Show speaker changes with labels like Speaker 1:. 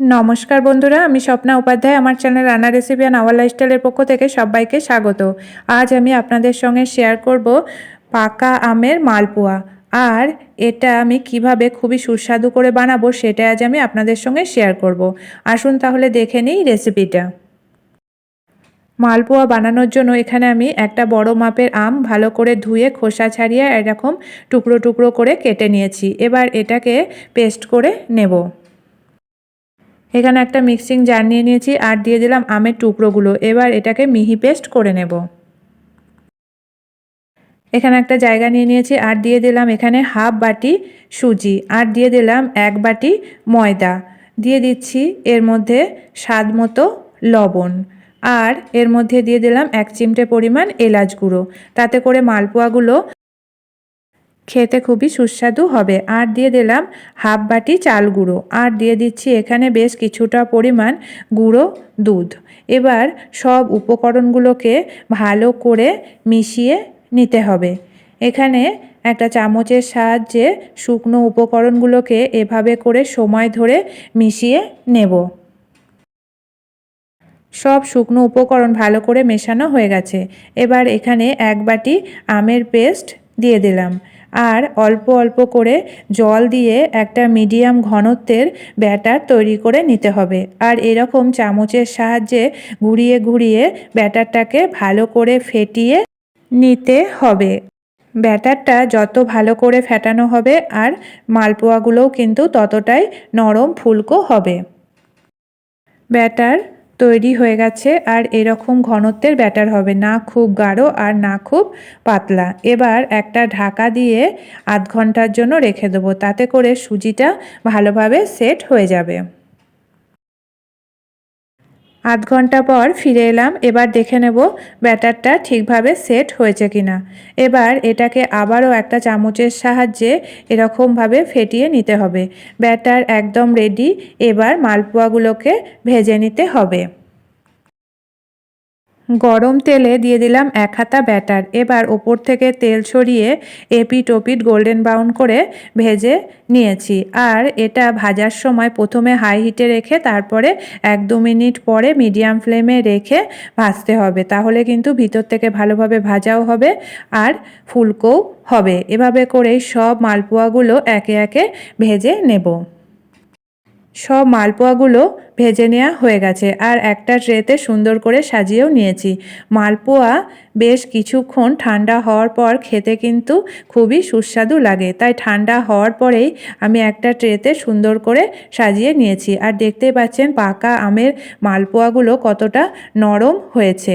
Speaker 1: নমস্কার বন্ধুরা, আমি স্বপ্না উপাধ্যায়। আমার চ্যানেল রান্না রেসিপি অ্যান্ড আওয়ার লাইফস্টাইলের পক্ষ থেকে সবাইকে স্বাগত। আজ আমি আপনাদের সঙ্গে শেয়ার করব পাকা আমের মালপোয়া। আর এটা আমি কীভাবে খুবই সুস্বাদু করে বানাবো সেটা আজ আমি আপনাদের সঙ্গে শেয়ার করব। আসুন তাহলে দেখে নিই রেসিপিটা মালপোয়া বানানোর জন্য এখানে আমি একটা বড় মাপের আম ভালো করে ধুয়ে খোসা ছাড়িয়ে এরকম টুকরো টুকরো করে কেটে নিয়েছি। এবার এটাকে পেস্ট করে নেব। এখানে একটা মিক্সিং জার নিয়ে নিয়েছি আর দিয়ে দিলাম আমের টুকরোগুলো। এবার এটাকে মিহি পেস্ট করে নেব। এখানে একটা জায়গা নিয়ে নিয়েছি আর দিয়ে দিলাম এখানে হাফ বাটি সুজি আর দিয়ে দিলাম এক বাটি ময়দা। দিয়ে দিচ্ছি এর মধ্যে স্বাদ মতো লবণ। আর এর মধ্যে দিয়ে দিলাম এক চিমটে পরিমাণ এলাচ গুঁড়ো। তাতে করে মালপোয়াগুলো খেতে খুবই সুস্বাদু হবে। আর দিয়ে দিলাম হাফ বাটি চাল গুঁড়ো। আর দিয়ে দিচ্ছি এখানে বেশ কিছুটা পরিমাণ গুঁড়ো দুধ। এবার সব উপকরণগুলোকে ভালো করে মিশিয়ে নিতে হবে। এখানে একটা চামচের সাহায্যে শুকনো উপকরণগুলোকে এভাবে করে সময় ধরে মিশিয়ে নেব। সব শুকনো উপকরণ ভালো করে মেশানো হয়ে গেছে। এবার এখানে এক বাটি আমের পেস্ট দিয়ে দিলাম। আর অল্প অল্প করে জল দিয়ে একটা মিডিয়াম ঘনত্বের ব্যাটার তৈরি করে নিতে হবে। আর এরকম চামচের সাহায্যে ঘুরিয়ে ঘুরিয়ে ব্যাটারটাকে ভালো করে ফেটিয়ে নিতে হবে। ব্যাটারটা যত ভালো করে ফেটানো হবে আর মালপোয়াগুলোও কিন্তু ততটাই নরম, ফুলকো হবে। ব্যাটার তৈরি হয়ে গেছে আর এরকম ঘনত্বের ব্যাটার হবে, না খুব গাঢ় আর না খুব পাতলা। এবার একটা ঢাকা দিয়ে আধ ঘণ্টার জন্য রেখে দেবো, তাতে করে সুজিটা ভালোভাবে সেট হয়ে যাবে। আধ ঘণ্টা পর ফিরে এলাম, এবার দেখে নেব ব্যাটারটা ঠিকভাবে সেট হয়েছে কিনা। এবার এটাকে আবারও একটা চামচের সাহায্যে এরকমভাবে ফেটিয়ে নিতে হবে। ব্যাটার একদম রেডি এবার মালপোয়াগুলোকে ভেজে নিতে হবে। গরম তেলে দিয়ে দিলাম এক হাতা ব্যাটার। এবার ওপর থেকে তেল ছড়িয়ে এপিট ওপিট গোল্ডেন ব্রাউন করে ভেজে নিয়েছি। আর এটা ভাজার সময় প্রথমে হাই হিটে রেখে তারপরে এক দু মিনিট পরে মিডিয়াম ফ্লেমে রেখে ভাজতে হবে। তাহলে কিন্তু ভিতর থেকে ভালোভাবে ভাজাও হবে আর ফুলকোও হবে। এভাবে করেই সব মালপোয়াগুলো একে একে ভেজে নেব। সব মালপোয়াগুলো ভেজে নেওয়া হয়ে গেছে আর একটা ট্রেতে সুন্দর করে সাজিয়েও নিয়েছি। মালপোয়া বেশ কিছুক্ষণ ঠান্ডা হওয়ার পর খেতে কিন্তু খুবই সুস্বাদু লাগে। তাই ঠান্ডা হওয়ার পরেই আমি একটা ট্রেতে সুন্দর করে সাজিয়ে নিয়েছি। আর দেখতে পাচ্ছেন পাকা আমের মালপোয়াগুলো কতটা নরম হয়েছে।